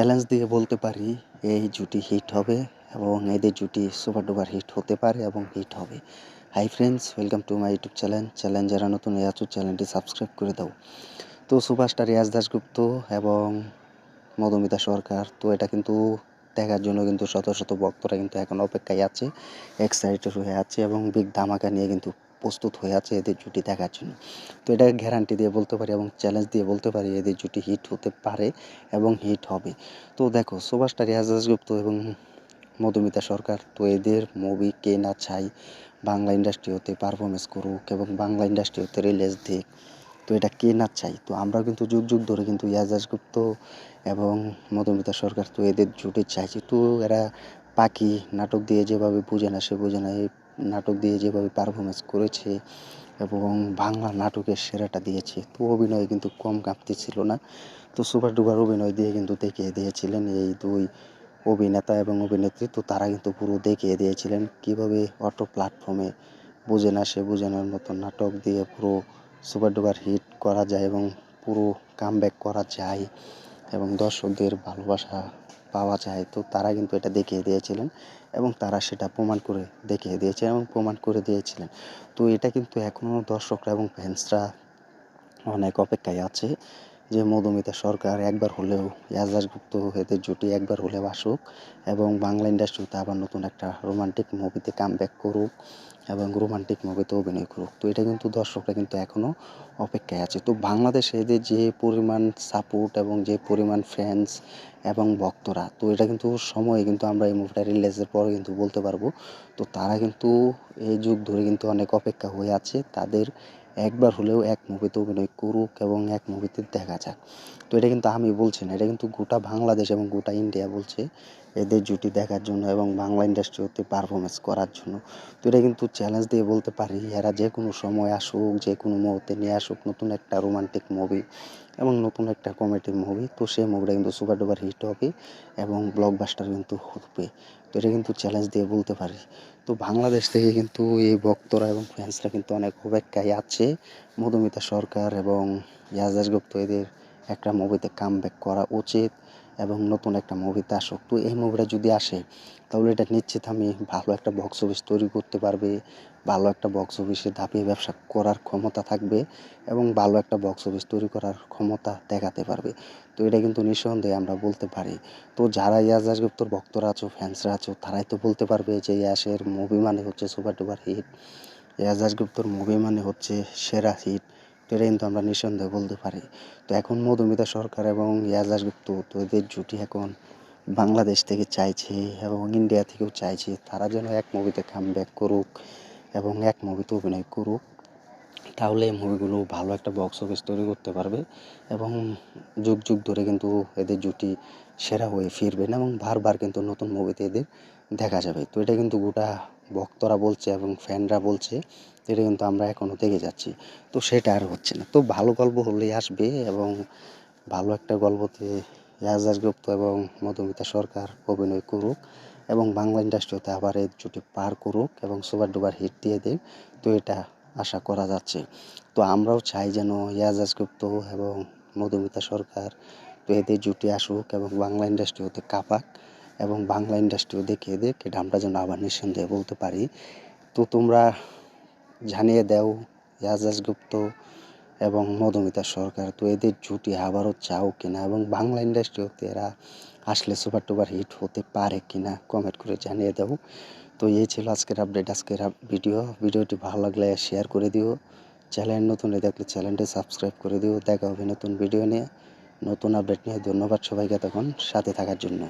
Challenge দিয়ে বলতে পারি, এই জুটি হিট হবে এবং এদের জুটি সুপার ডুপার হিট হতে পারে এবং হিট হবে। Hi friends welcome to my YouTube channel channel যারা নতুন আছো চ্যানেলটি সাবস্ক্রাইব করে দাও। তো সুপারস্টার রিয়াজ দাসগুপ্ত এবং মধুমিতা সরকার, তো এটা কিন্তু দেখার জন্য কিন্তু শত শত ভক্তরা কিন্তু এখন অপেক্ষায় আছে এক্সাইটেড হয়ে আছে এবং বিগ ধামাকা নিয়ে কিন্তু প্রস্তুত হয়ে আছে এদের জুটি দেখার জন্য। তো এটা গ্যারান্টি দিয়ে বলতে পারি এবং চ্যালেঞ্জ দিয়ে বলতে পারি এদের জুটি হিট হতে পারে এবং হিট হবে। তো দেখো, সুভাষটা রিয়াজ দাসগুপ্ত এবং মধুমিতা সরকার, তো এদের মুভি কে না চাই বাংলা ইন্ডাস্ট্রি হতে পারফরমেন্স করুক এবং বাংলা ইন্ডাস্ট্রি হতে রিলিজ দিক, তো এটা কে না চাই তো আমরা কিন্তু যুগ যুগ ধরে কিন্তু ইয়াজ দাসগুপ্ত এবং মধুমিতা সরকার তো এদের জুটি চাইছি। তো এরা পাখি নাটক দিয়ে যেভাবে বুঝে না সে বুঝে না, এই নাটক দিয়ে যেভাবে পারফরমেন্স করেছে এবং বাংলা নাটকের সেরাটা দিয়েছে, তো অভিনয় কিন্তু কম কাঁপতে ছিল না। তো সুপার ডুপার অভিনয় দিয়ে কিন্তু দেখিয়ে দিয়েছিলেন এই দুই অভিনেতা এবং অভিনেত্রী, তো তারা কিন্তু পুরো দেখিয়ে দিয়েছিলেন কীভাবে অটো প্ল্যাটফর্মে বুঝে না সে বোঝানোর মতো নাটক দিয়ে পুরো সুপার ডুপার হিট করা যায় এবং পুরো কাম করা যায় এবং দর্শকদের ভালোবাসা পাওয়া যায়। তো তারা কিন্তু এটা দেখিয়ে দিয়েছিলেন এবং তারা সেটা প্রমাণ করে দেখিয়ে দিয়েছে এবং প্রমাণ করে দিয়েছিলেন। তো এটা কিন্তু এখনও দর্শকরা এবং ফ্যান্সরা অনেক অপেক্ষায় আছে। যে মধুমিতা সরকার একবার হলেও গুপ্ত এদের জুটি একবার হলেও আসুক এবং বাংলা ইন্ডাস্ট্রিতে আবার নতুন একটা রোমান্টিক মুভিতে কাম ব্যাক করুক এবং রোমান্টিক মুভিতে অভিনয় করুক। তো এটা কিন্তু দর্শকরা কিন্তু এখনও অপেক্ষায় আছে। তো বাংলাদেশে এদের যে পরিমাণ সাপোর্ট এবং যে পরিমাণ ফ্যান্স এবং ভক্তরা, তো এটা কিন্তু সময়ে কিন্তু আমরা এই মুভিটা রিলিজের পরে কিন্তু বলতে পারব। তো তারা কিন্তু এই যুগ ধরে কিন্তু অনেক অপেক্ষা হয়ে আছে। তাদের একবার হলেও এক মুভিতে অভিনয় করুক এবং এক মুভিতে দেখা যাক। তো এটা কিন্তু আমি বলছি না, এটা কিন্তু গোটা বাংলাদেশ এবং গোটা ইন্ডিয়া বলছে এদের জুটি দেখার জন্য এবং বাংলা ইন্ডাস্ট্রি হতে পারফরমেন্স করার জন্য। তো এটা কিন্তু চ্যালেঞ্জ দিয়ে বলতে পারি, এরা যে কোনো সময় আসুক, যে কোনো মুহূর্তে নিয়ে আসুক, নতুন একটা রোমান্টিক মুভি এবং নতুন একটা কমেডি মুভি তো সেই মুভিটা কিন্তু সুপার ডুপার হিট হবে এবং ব্লকবাস্টার কিন্তু হবে তো এটা কিন্তু চ্যালেঞ্জ দিয়ে বলতে পারি। তো বাংলাদেশ থেকে কিন্তু এই ভক্তরা এবং ফ্যান্সরা কিন্তু অনেক অপেক্ষায় আছে। মধুমিতা সরকার এবং ইয়াজ গুপ্ত এদের একটা মুভিতে কাম করা উচিত। এবং নতুন একটা মুভিতে আসুক। তো এই মুভিটা যদি আসে, তাহলে এটা নিশ্চিত আমি ভালো একটা বক্স অফিস তৈরি করতে পারবে, ভালো একটা বক্স অফিসে ধাপিয়ে ব্যবসা করার ক্ষমতা থাকবে এবং ভালো একটা বক্স অফিস তৈরি করার ক্ষমতা দেখাতে পারবে। তো এটা কিন্তু নিঃসন্দেহে আমরা বলতে পারি। তো যারা ইয়াজাজ গুপ্তর ভক্তরা আছো ফ্যান্সরা আছো, তারাই তো বলতে পারবে যে ইয়াসের মুভি মানে হচ্ছে সুপার ডুপার হিট ইয়াজাজ গুপ্তর মুভি মানে হচ্ছে সেরা হিট তো এটা কিন্তু আমরা নিঃসন্দেহে বলতে পারি। তো এখন মধুমিতা সরকার এবং ইয়াজাজ গুপ্ত তো এদের জুটি এখন বাংলাদেশ থেকে চাইছে এবং ইন্ডিয়া থেকেও চাইছে, তারা যেন এক মুভিতে কাম ব্যাক করুক এবং এক মুভিতে অভিনয় করুক, তাহলে এই মুভিগুলো ভালো একটা বক্স অফিস তৈরি করতে পারবে এবং যুগ যুগ ধরে কিন্তু এদের জুটি সেরা হয়ে ফিরবেন এবং বারবার কিন্তু নতুন মুভিতে এদের দেখা যাবে। তো এটা কিন্তু গোটা ভক্তরা বলছে এবং ফ্যানরা বলছে এটা কিন্তু আমরা এখনও দেখে যাচ্ছি। তো সেটা আর হচ্ছে না। তো ভালো গল্প হলেই আসবে এবং ভালো একটা গল্পতে ইয়াজাজ গুপ্ত এবং মধুমিতা সরকার অভিনয় করুক এবং বাংলা ইন্ডাস্ট্রিতে আবার এই জুটি পার করুক এবং সুপার ডুবার হিট দিয়ে দেয় তো এটা আশা করা যাচ্ছে। তো আমরাও চাই যেন ইয়াজাজ গুপ্ত এবং মধুমিতা সরকার তো এদের জুটি আসুক এবং বাংলা ইন্ডাস্ট্রি হতে কাপাক এবং বাংলা ইন্ডাস্ট্রিও দেখে দেখ এটা আমরা যেন আবার নিঃসন্দেহে বলতে পারি। তো তোমরা জানিয়ে দাও ইয়াজাজ গুপ্ত এবং মধুমিতা সরকার। তো এদের জুটি আবারও চাও কিনা এবং বাংলা ইন্ডাস্ট্রি হতে এরা আসলে সুপার টুপার হিট হতে পারে কিনা কমেন্ট করে জানিয়ে দাও। তো এই ছিল আজকের আপডেট আজকের ভিডিও ভিডিওটি ভালো লাগলে শেয়ার করে দিও। চ্যানেল নতুন দেখলে চ্যানেলটি সাবস্ক্রাইব করে দিও। দেখা হবে নতুন ভিডিও নিয়ে। নতুন আপডেট নিয়ে। ধন্যবাদ সবাইকে তখন সাথে থাকার জন্য।